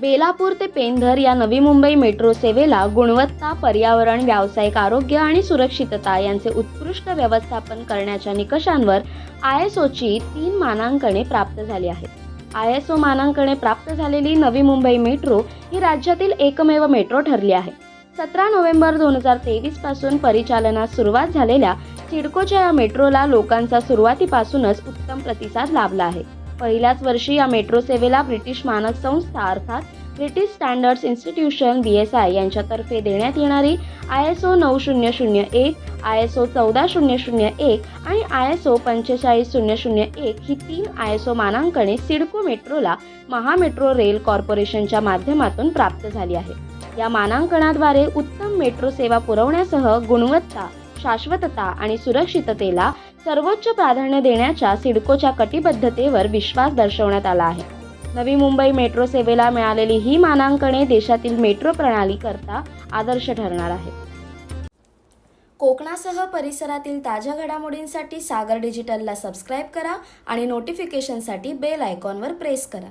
बेलापूर ते पेंधर या नवी मुंबई मेट्रो सेवेला गुणवत्ता पर्यावरण व्यावसायिक आरोग्य आणि सुरक्षितता यांचे उत्कृष्ट व्यवस्थापन करण्याच्या निकषांवर आय एस ओची तीन मानांकने प्राप्त झाली आहेत. आय एस ओ मानांकने प्राप्त झालेली नवी मुंबई मेट्रो ही राज्यातील एकमेव मेट्रो ठरली आहे. सतरा नोव्हेंबर दोन हजार तेवीसपासून परिचालनास सुरुवात झालेल्या सिडकोच्या या मेट्रोला लोकांचा सुरुवातीपासूनच उत्तम प्रतिसाद लाभला आहे. पहिल्याच वर्षी या मेट्रो सेवेला ब्रिटिश मानक संस्था अर्थात British standards institution B S I यांच्यातर्फे देण्यात येणारी आय एस ओ नऊ शून्य शून्य एक आय एस ओ चौदा शून्य शून्य एक आणि आय एस ओ पंचेचाळीस शून्य शून्य एक ही तीन आय एस ओ मानांकने सिडको मेट्रोला महामेट्रो रेल कॉर्पोरेशनच्या माध्यमातून प्राप्त झाली आहे. या मानांकनाद्वारे उत्तम मेट्रो सेवा पुरवण्यासह गुणवत्ता शाश्वतता आणि सुरक्षिततेला सर्वोच्च प्राधान्य देण्याच्या सिडकोच्या कटिबद्धतेवर विश्वास दर्शवण्यात आला आहे. नवी मुंबई मेट्रो सेवेला मिळालेली ही मानांकने देशातील मेट्रो प्रणाली करता आदर्श ठरणार आहेत. कोकणासह परिसरातील ताज्या घडामोडींसाठी सागर डिजिटलला सबस्क्राईब करा आणि नोटिफिकेशनसाठी बेल आयकॉनवर प्रेस करा.